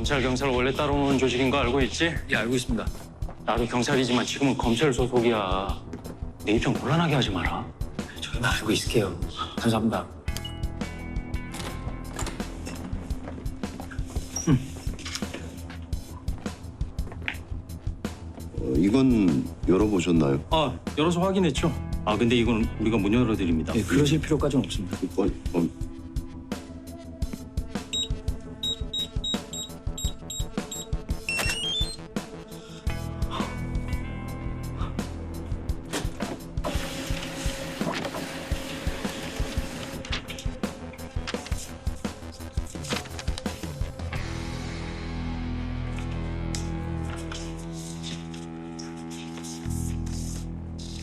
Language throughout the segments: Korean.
검찰 경찰 원래 따로 노는 조직인 거 알고 있지? 예, 알고 있습니다. 나도 경찰이지만 지금은 검찰 소속이야. 내 입장 곤란하게 하지 마라. 저희만 알고 있을게요. 감사합니다. 어, 이건 열어보셨나요? 아 열어서 확인했죠. 아 근데 이건 우리가 문 열어드립니다. 예, 그러실 필요까지는 없습니다. 어, 어,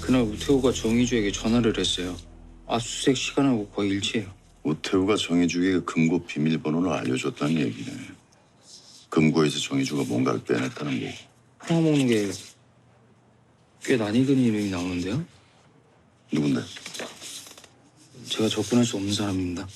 그날 우태우가 정희주에게 전화를 했어요. 압수수색 시간하고 거의 일치해요. 오태우가 정해주에게 금고 비밀번호를 알려줬다는 얘기네. 금고에서 정해주가 뭔가를 빼냈다는 거고. 포함먹는 게꽤 낯익은 이름이 나오는데요. 누군데? 제가 접근할 수 없는 사람입니다.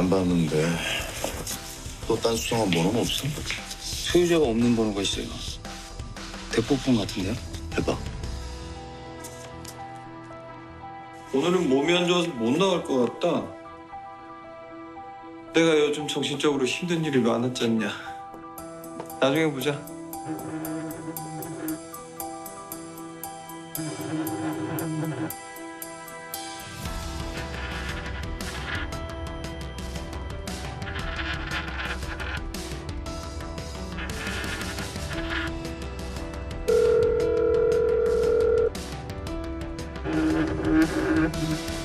안 봤는데 또 딴 수상한 번호는 없어? 소유자가 없는 번호가 있어요. 대포폰 같은데요? 해봐. 오늘은 몸이 안 좋아서 못 나갈 것 같다. 내가 요즘 정신적으로 힘든 일이 많았지 않냐. 나중에 보자. Ha ha ha.